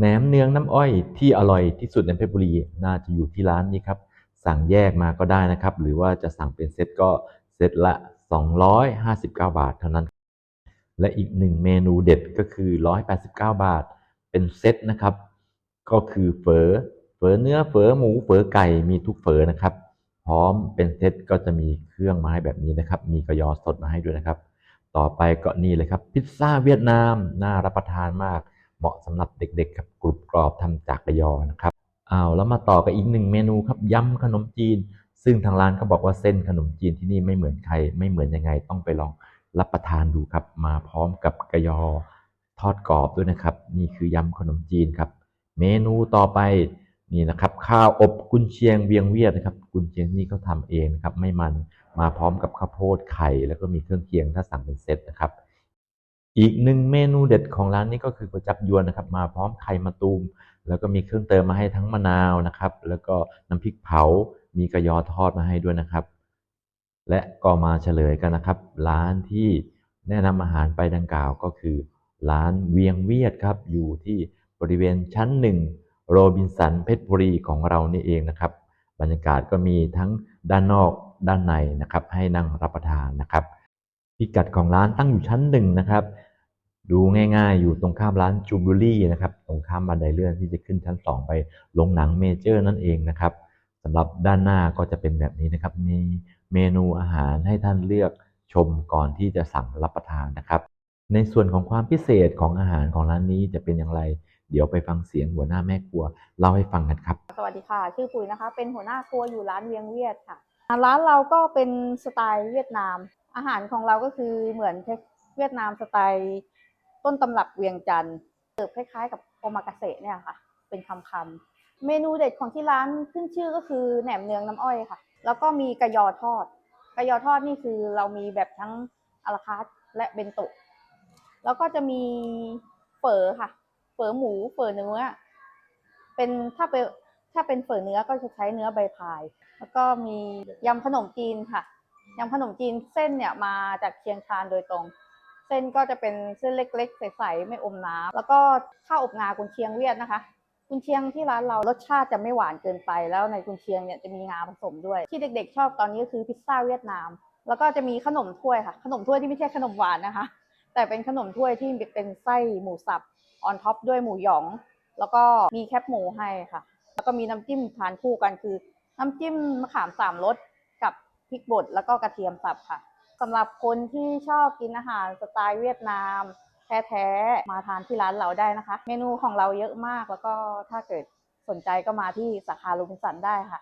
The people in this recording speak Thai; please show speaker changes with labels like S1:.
S1: แหนมเนืองน้ำอ้อยที่อร่อยที่สุดในเพชรบุรี น่าจะอยู่ที่ร้านนี้ครับ สั่งแยกมาก็ได้นะครับ หรือว่าจะสั่งเป็นเซตก็เซตละ 259 บาทเท่านั้น และอีกหนึ่งเมนูเด็ดก็คือ 189 บาท เป็นเซตนะครับ ก็คือเฝอเฝอเนื้อเฝอหมูเฝอไก่มีทุกเฝอนะครับ พร้อมเป็นเซตก็จะมีเครื่องมาให้แบบนี้นะครับ มีกระยอสดมาให้ด้วยนะครับ ต่อไปก็นี่เลยครับ พิซซ่าเวียดนามน่ารับประทานมาก เหมาะสำหรับเด็กๆครับกรุบกรอบทำจากกระยอนะครับอ้าวแล้วมาต่อกับอีกหนึ่งเมนูครับยำขนมจีน ซึ่งทางร้านเขาบอกว่าเส้นขนมจีนที่นี่ไม่เหมือนใครไม่เหมือนยังไงต้องไปลองรับประทานดูครับ มาพร้อมกับกระยอทอดกรอบด้วยนะครับ นี่คือยำขนมจีนครับ เมนูต่อไปนี่นะครับข้าวอบกุนเชียงเวียงเวียดนะครับ กุนเชียงนี่เขาทำเองนะครับ ไม่มันมาพร้อมกับข้าวโพดไข่ แล้วก็มีเครื่องเคียงถ้าสั่งเป็นเซตนะครับ อีกหนึ่งเมนูเด็ดของร้านนี้ก็คือก๋วยจับยวนนะครับ มาพร้อมไข่มะตูม แล้วก็มีเครื่องเติมมาให้ทั้งมะนาวนะครับ แล้วก็น้ำพริกเผา มีกระยอทอดมาให้ด้วยนะครับ และก็มาเฉลยกันนะครับ ร้านที่แนะนำอาหารไปดังกล่าวก็คือ ร้านเวียงเวียดครับ อยู่ที่บริเวณชั้นหนึ่งโรบินสันเพชรบุรีของเรานี่เองนะครับ บรรยากาศก็มีทั้งด้านนอกด้านในนะครับ ให้นั่งรับประทานนะครับ พิกัดของร้านตั้งอยู่ชั้นหนึ่งนะครับ ดูง่ายๆ อยู่ตรงข้ามร้านจูบิลี่นะครับ ตรงข้ามบันไดเลื่อนที่จะขึ้นชั้น 2 ไปลงหนังเมเจอร์นั่นเองนะครับสำหรับด้านหน้าก็จะเป็นแบบนี้นะครับ มีเมนูอาหารให้ท่านเลือกชมก่อนที่จะสั่งรับประทานนะครับ ในส่วนของความพิเศษของอาหารของร้านนี้จะเป็นอย่างไร เดี๋ยวไปฟังเสียงหัวหน้าแม่ครัวเล่าให้ฟังกันครับ
S2: สวัสดีค่ะ ชื่อปุ๋ยนะคะ เป็นหัวหน้าครัวอยู่ร้านเวียงเวียดค่ะ ร้านเราก็เป็นสไตล์เวียดนาม อาหารของเราก็คือเหมือนเวียดนามสไตล์ต้นตำรับเวียงจันทร์เสิร์ฟคล้ายๆ กับโอมากาเสะเนี่ยค่ะ เป็นคำๆเมนูเด็ดของที่ร้านขึ้นชื่อก็คือแหนมเนืองน้ำอ้อยค่ะ แล้วก็มีกระยอทอด กระยอทอดนี่คือเรามีแบบทั้งอาราคาร์ทและเบนโตะแล้วก็จะมีเฝอค่ะเฝอหมูเฝอเนื้อ เป็นถ้าเป็นถ้าเป็นเฝอเนื้อก็จะใช้เนื้อใบพาย แล้วก็มียำขนมจีนค่ะ ยำขนมจีนเส้นเนี่ยมาจากเชียงคานโดยตรง เส้นก็จะเป็นเส้นเล็กๆ ใสๆไม่อมน้ำแล้วก็ข้าวอบงากุนเชียงเวียดนะคะกุนเชียงที่ร้านเรารสชาติจะไม่หวานเกินไป แล้วในกุนเชียงเนี่ยจะมีงาผสมด้วย ที่เด็กๆ ชอบตอนนี้ก็คือพิซซ่าเวียดนาม แล้วก็จะมีขนมถ้วยค่ะ ขนมถ้วยที่ไม่ใช่ขนมหวานนะคะ แต่เป็นขนมถ้วยที่เป็นไส้หมูสับออนท็อปด้วยหมูหยอง แล้วก็มีแคบหมูให้ค่ะ แล้วก็มีน้ำจิ้มทานคู่กันคือ น้ำจิ้มมะขามสามรส พริกบดแล้วก็กระเทียมสับค่ะสำหรับคนที่ชอบกินอาหารสไตล์เวียดนาม แท้ๆมาทานที่ร้านเราได้นะคะ เมนูของเราเยอะมากแล้วก็ถ้าเกิดสนใจก็มาที่สาขาลูบินสันได้ค่ะ